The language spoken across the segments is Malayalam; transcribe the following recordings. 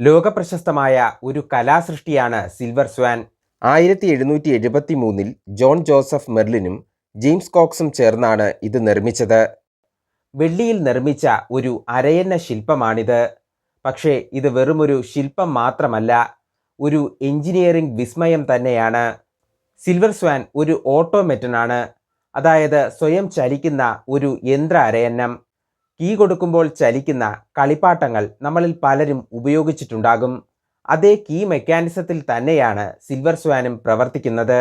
ലോകപ്രശസ്തമായ ഒരു കലാസൃഷ്ടിയാണ് സിൽവർ സ്വാൻ. ആയിരത്തി എഴുന്നൂറ്റി എഴുപത്തി മൂന്നിൽ ജോൺ ജോസഫ് മെർലിനും ജെയിംസ് കോക്സും ചേർന്നാണ് ഇത് നിർമ്മിച്ചത്. വെള്ളിയിൽ നിർമ്മിച്ച ഒരു അരയന്ന ശില്പമാണിത്. പക്ഷേ ഇത് വെറുമൊരു ശില്പം മാത്രമല്ല ഒരു എഞ്ചിനീയറിംഗ് വിസ്മയം തന്നെയാണ്. സിൽവർ സ്വാൻ ഒരു ഓട്ടോമെറ്റനാണ് അതായത് സ്വയം ചലിക്കുന്ന ഒരു യന്ത്ര അരയന്നം. കീ കൊടുക്കുമ്പോൾ ചലിക്കുന്ന കളിപ്പാട്ടങ്ങൾ നമ്മളിൽ പലരും ഉപയോഗിച്ചിട്ടുണ്ടാകും. അതേ കീ മെക്കാനിസത്തിൽ തന്നെയാണ് സിൽവർ സ്വാനും പ്രവർത്തിക്കുന്നത്.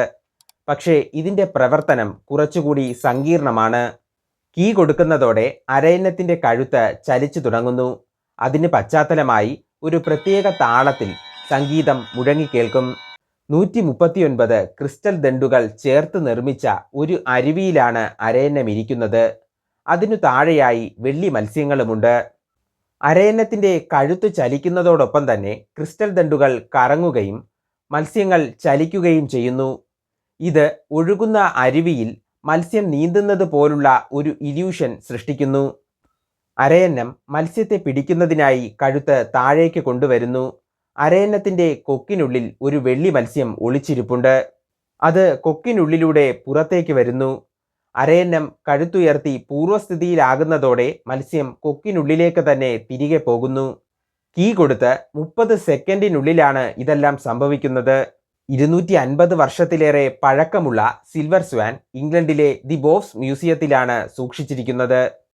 പക്ഷേ ഇതിന്റെ പ്രവർത്തനം കുറച്ചുകൂടി സങ്കീർണമാണ്. കീ കൊടുക്കുന്നതോടെ അരയന്നത്തിന്റെ കഴുത്ത് ചലിച്ചു തുടങ്ങുന്നു. അതിന് പശ്ചാത്തലമായി ഒരു പ്രത്യേക താളത്തിൽ സംഗീതം മുഴങ്ങിക്കേൾക്കും. നൂറ്റി മുപ്പത്തിയൊൻപത് ക്രിസ്റ്റൽ ദണ്ടുകൾ ചേർത്ത് നിർമ്മിച്ച ഒരു അരുവിയിലാണ് അരയന്നം ഇരിക്കുന്നത് അതിനു താഴെയായി വെള്ളി മത്സ്യങ്ങളുമുണ്ട്. അരയന്നത്തിന്റെ കഴുത്ത് ചലിക്കുന്നതോടൊപ്പം തന്നെ ക്രിസ്റ്റൽ ദണ്ടുകൾ കറങ്ങുകയും മത്സ്യങ്ങൾ ചലിക്കുകയും ചെയ്യുന്നു. ഇത് ഒഴുകുന്ന അരുവിയിൽ മത്സ്യം നീന്തുന്നത് പോലുള്ള ഒരു ഇല്യൂഷൻ സൃഷ്ടിക്കുന്നു. അരയന്നം മത്സ്യത്തെ പിടിക്കുന്നതിനായി കഴുത്ത് താഴേക്ക് കൊണ്ടുവരുന്നു. അരയന്നത്തിന്റെ കൊക്കിനുള്ളിൽ ഒരു വെള്ളി മത്സ്യം ഒളിച്ചിരിപ്പുണ്ട്. അത് കൊക്കിനുള്ളിലൂടെ പുറത്തേക്ക് വരുന്നു. അരയന്നം കഴുത്തുയർത്തി പൂർവസ്ഥിതിയിലാകുന്നതോടെ മത്സ്യം കൊക്കിനുള്ളിലേക്ക് തന്നെ തിരികെ പോകുന്നു. കീ കൊടുത്ത് മുപ്പത് സെക്കൻഡിനുള്ളിലാണ് ഇതെല്ലാം സംഭവിക്കുന്നത്. ഇരുന്നൂറ്റി അൻപത് വർഷത്തിലേറെ പഴക്കമുള്ള സിൽവർ സ്വാൻ ഇംഗ്ലണ്ടിലെ ദി ബോഫ്സ് മ്യൂസിയത്തിലാണ് സൂക്ഷിച്ചിരിക്കുന്നത്.